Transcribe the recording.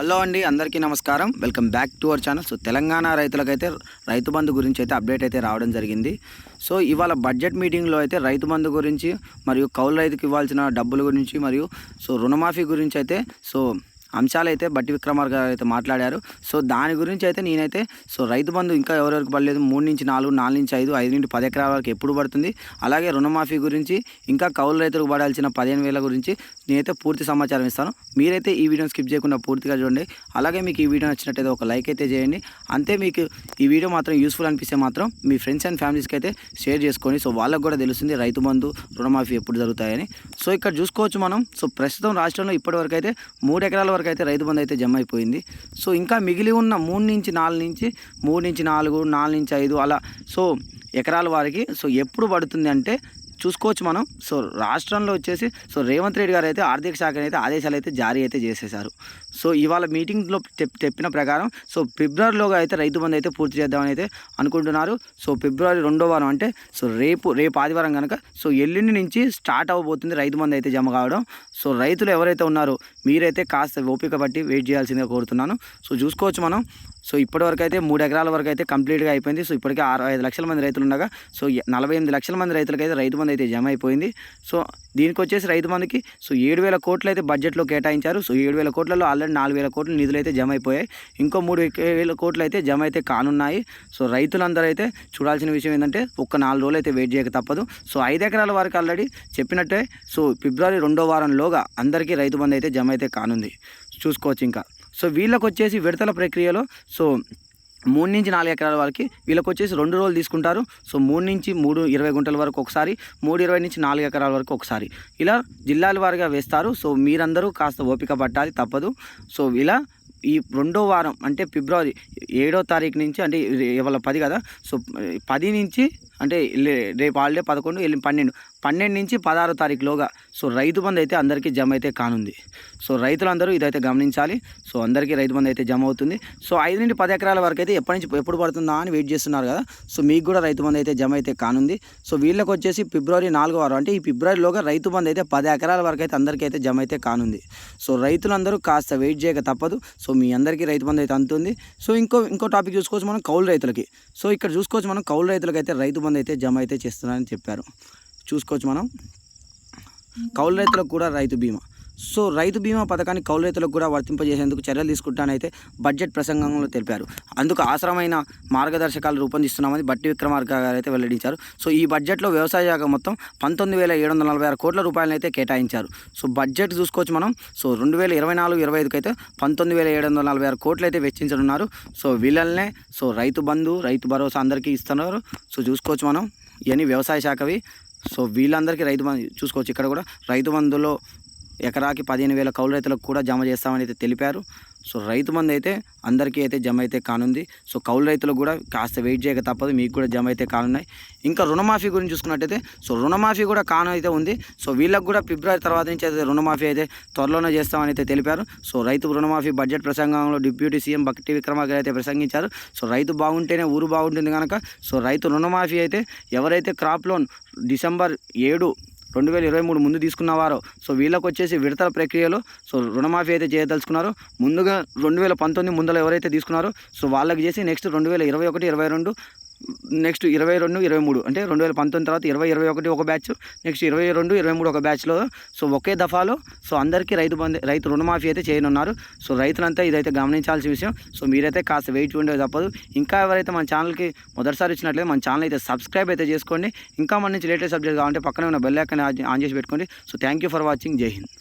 Hello అండి అందరికీ నమస్కారం. Welcome back to our channel. So Telangana రైతులకైతే రైతు బంధు గురించి అయితే అప్డేట్ అయితే రావడం జరిగింది. సో ఇవాళ బడ్జెట్ మీటింగ్లో అయితే రైతు బంధు గురించి మరియు కౌలు రైతుకి ఇవ్వాల్సిన డబ్బుల గురించి మరియు సో రుణమాఫీ గురించి అయితే సో అంశాలు అయితే బట్టి విక్రమార్ గారు అయితే మాట్లాడారు. సో దాని గురించి అయితే నేనైతే సో రైతు బంధు ఇంకా ఎవరెవరికి పడలేదు? మూడు నుంచి నాలుగు నాలుగు నుంచి ఐదు ఐదు నుండి పది ఎకరాల వరకు ఎప్పుడు పడుతుంది? అలాగే రుణమాఫీ గురించి ఇంకా కౌలు రైతులకు పడాల్సిన పదిహేను వేల గురించి నేనైతే పూర్తి సమాచారం ఇస్తాను. మీరైతే ఈ వీడియోని స్కిప్ చేయకుండా పూర్తిగా చూడండి. అలాగే మీకు ఈ వీడియో నచ్చినట్టయితే ఒక లైక్ అయితే చేయండి. అంతే మీకు ఈ వీడియో మాత్రం యూస్ఫుల్ అనిపిస్తే మాత్రం మీ ఫ్రెండ్స్ అండ్ ఫ్యామిలీస్కి అయితే షేర్ చేసుకోండి. సో వాళ్ళకు కూడా తెలుస్తుంది రైతు బంధు రుణమాఫీ ఎప్పుడు జరుగుతాయని. సో ఇక్కడ చూసుకోవచ్చు మనం. సో ప్రస్తుతం రాష్ట్రంలో ఇప్పటివరకు అయితే మూడు ఎకరాల వరకు అయితే రైతు బంధు అయితే జమ అయిపోయింది సో ఇంకా మిగిలి ఉన్న మూడు నుంచి నాలుగు నుంచి మూడు నుంచి నాలుగు నాలుగు నుంచి ఐదు అలా సో ఎకరాల వారికి సో ఎప్పుడు పడుతుంది అంటే చూసుకోవచ్చు మనం. సో రాష్ట్రంలో వచ్చేసి సో రేవంత్ రెడ్డి గారు అయితే ఆర్థిక శాఖ అయితే ఆదేశాలు అయితే జారీ అయితే చేసేశారు. సో ఇవాళ మీటింగ్లో చెప్పిన ప్రకారం సో ఫిబ్రవరిలోగా అయితే రైతు బంధు అయితే పూర్తి చేద్దామని అయితే అనుకుంటున్నారు. సో ఫిబ్రవరి రెండో వారం అంటే సో రేపు రేపు ఆదివారం కనుక సో ఎల్లుండి నుంచి స్టార్ట్ అవ్వబోతుంది రైతు బంధు అయితే జమ కావడం. సో రైతులు ఎవరైతే ఉన్నారో మీరైతే కాస్త ఓపిక పట్టి వెయిట్ చేయాల్సిందిగా కోరుతున్నాను. సో చూసుకోవచ్చు మనం. సో ఇప్పటివరకు అయితే మూడు ఎకరాల వరకు అయితే కంప్లీట్గా అయిపోయింది. సో ఇప్పటికే ఆరు ఐదు లక్షల మంది రైతులు ఉండగా సో నలభై ఎనిమిది లక్షల మంది రైతులకైతే రైతు బంధు అయితే జమ అయిపోయింది. సో దీనికి వచ్చేసి రైతు బంధుకి సో ఏడు వేల కోట్లు అయితే బడ్జెట్లో కేటాయించారు. సో ఏడు వేల కోట్లలో ఆల్రెడీ నాలుగు వేల కోట్లు నిధులు అయితే జమ అయిపోయాయి. ఇంకో మూడు వేల కోట్లు అయితే జమ అయితే కానున్నాయి. సో రైతులందరూ అయితే చూడాల్సిన విషయం ఏంటంటే ఒక్క నాలుగు రోజులు అయితే వెయిట్ చేయక తప్పదు. సో ఐదు ఎకరాల వరకు ఆల్రెడీ చెప్పినట్టే సో ఫిబ్రవరి రెండో వారంలోగా అందరికీ రైతు బంధు అయితే జమ అయితే కానుంది. చూసుకోవచ్చు ఇంకా. సో వీళ్ళకి వచ్చేసి విడతల ప్రక్రియలో సో మూడు నుంచి నాలుగు ఎకరాల వరకు వీళ్ళకి వచ్చేసి రెండు రోజులు తీసుకుంటారు. సో మూడు నుంచి మూడు ఇరవై గుంటల వరకు ఒకసారి మూడు ఇరవై నుంచి నాలుగు ఎకరాల వరకు ఒకసారి. ఇలా జిల్లాల వారిగా వేస్తారు. సో మీరందరూ కాస్త ఓపిక పట్టాలి తప్పదు. సో ఇలా ఈ రెండో వారం అంటే ఫిబ్రవరి ఏడో తారీఖు నుంచి అంటే ఇవాళ పది కదా సో పది నుంచి అంటే రేపు హాలిడే పదకొండు వెళ్ళి పన్నెండు. పన్నెండు నుంచి పదహారో తారీఖులోగా సో రైతు బంధు అయితే అందరికీ జమ అయితే కానుంది. సో రైతులందరూ ఇదైతే గమనించాలి. సో అందరికీ రైతు బంధు అయితే జమ అవుతుంది. సో ఐదు నుండి పది ఎకరాల వరకు అయితే ఎప్పటి నుంచి ఎప్పుడు పడుతుందా అని వెయిట్ చేస్తున్నారు కదా. సో మీకు కూడా రైతు బంధు అయితే జమ అయితే కానుంది. సో వీళ్ళకి వచ్చేసి ఫిబ్రవరి నాలుగో వారం అంటే ఈ ఫిబ్రవరిలోగా రైతు బంధు అయితే పది ఎకరాల వరకు అయితే అందరికీ అయితే జమ అయితే కానుంది. సో రైతులందరూ కాస్త వెయిట్ చేయక తప్పదు. సో మీ అందరికీ రైతు బంధు అయితే అందుతుంది. సో ఇంకో ఇంకో టాపిక్ చూసుకోవచ్చు మనం కౌలు రైతులకి. సో ఇక్కడ చూసుకోవచ్చు మనం కౌలు రైతులకి అయితే రైతు బంధు అయితే జమ అయితే చేస్తున్నారని చెప్పారు. చూసుకోవచ్చు మనం. కౌలు రైతులకు కూడా రైతు బీమా. సో రైతు బీమా పథకాన్ని కౌలు రైతులకు కూడా వర్తింపజేసేందుకు చర్యలు తీసుకుంటానైతే బడ్జెట్ ప్రసంగంలో తెలిపారు. అందుకు అవసరమైన మార్గదర్శకాలు రూపొందిస్తున్నామని బట్టి విక్రమార్క గారు అయితే వెల్లడించారు. సో ఈ బడ్జెట్లో వ్యవసాయ శాఖ మొత్తం పంతొమ్మిది వేల ఏడు వందల నలభై ఆరు కోట్ల రూపాయలను అయితే కేటాయించారు. సో బడ్జెట్ చూసుకోవచ్చు మనం. సో రెండు వేల ఇరవై నాలుగు ఇరవై ఐదుకి అయితే పంతొమ్మిది వేల ఏడు వందల నలభై ఆరు కోట్లు అయితే వెచ్చించనున్నారు. సో వీళ్ళనే సో రైతు బంధు రైతు భరోసా అందరికీ ఇస్తున్నారు. సో చూసుకోవచ్చు మనం. ఇవన్నీ వ్యవసాయ శాఖవి. సో వీళ్ళందరికీ రైతు బంధు చూసుకోవచ్చు. ఇక్కడ కూడా రైతు బంధులో ఎకరాకి పదిహేను వేల కౌలు రైతులకు కూడా జమ చేస్తామని అయితే తెలిపారు. సో రైతు మంది అయితే అందరికీ అయితే జమ అయితే కానుంది. సో కౌలు రైతులకు కూడా కాస్త వెయిట్ చేయక తప్పదు మీకు కూడా జమ అయితే కానున్నాయి. ఇంకా రుణమాఫీ గురించి చూసుకున్నట్టయితే సో రుణమాఫీ కూడా కాను అయితే ఉంది. సో వీళ్ళకి కూడా ఫిబ్రవరి తర్వాత నుంచి అయితే రుణమాఫీ అయితే త్వరలోనే చేస్తామని అయితే తెలిపారు. సో రైతు రుణమాఫీ బడ్జెట్ ప్రసంగంలో డిప్యూటీ సీఎం భక్తి విక్రమార్క అయితే ప్రసంగించారు. సో రైతు బాగుంటేనే ఊరు బాగుంటుంది కనుక సో రైతు రుణమాఫీ అయితే ఎవరైతే క్రాప్ లోన్ డిసెంబర్ ఏడు రెండు వేల ఇరవై మూడు ముందు తీసుకున్నవారో. సో వీళ్ళకి వచ్చేసి విడతల ప్రక్రియలో సో రుణమాఫీ అయితే చేయదలుచుకున్నారో. ముందుగా రెండు వేల పంతొమ్మిది ముందర ఎవరైతే తీసుకున్నారో సో వాళ్ళకి చేసి నెక్స్ట్ రెండు వేల ఇరవై ఒకటి ఇరవై రెండు నెక్స్ట్ ఇరవై రెండు ఇరవై మూడు. అంటే రెండు వేల పంతొమ్మిది తర్వాత ఇరవై ఇరవై ఒకటి ఒక బ్యాచ్ నెక్స్ట్ ఇరవై రెండు ఇరవై మూడు ఒక బ్యాచ్లో. సో ఒకే దఫాలో సో అందరికీ రైతు బంధు రైతు రుణమాఫీ అయితే చేయనున్నారు. సో రైతులంతా ఇదైతే గమనించాల్సిన విషయం. సో మీరైతే కాస్త వెయిట్ ఉండే తప్పదు. ఇంకా ఎవరైతే మన ఛానల్కి మొదటిసారి ఇచ్చినట్లయితే మన ఛానల్ అయితే సబ్స్క్రైబ్ అయితే చేసుకోండి. ఇంకా మన నుంచి లేటెస్ట్ సబ్జెక్ట్ కావాలంటే పక్కనే ఉన్న బెల్ ఐకాన్ ఆన్ చేసి పెట్టుకోండి. So thank you for watching. Jai Hind.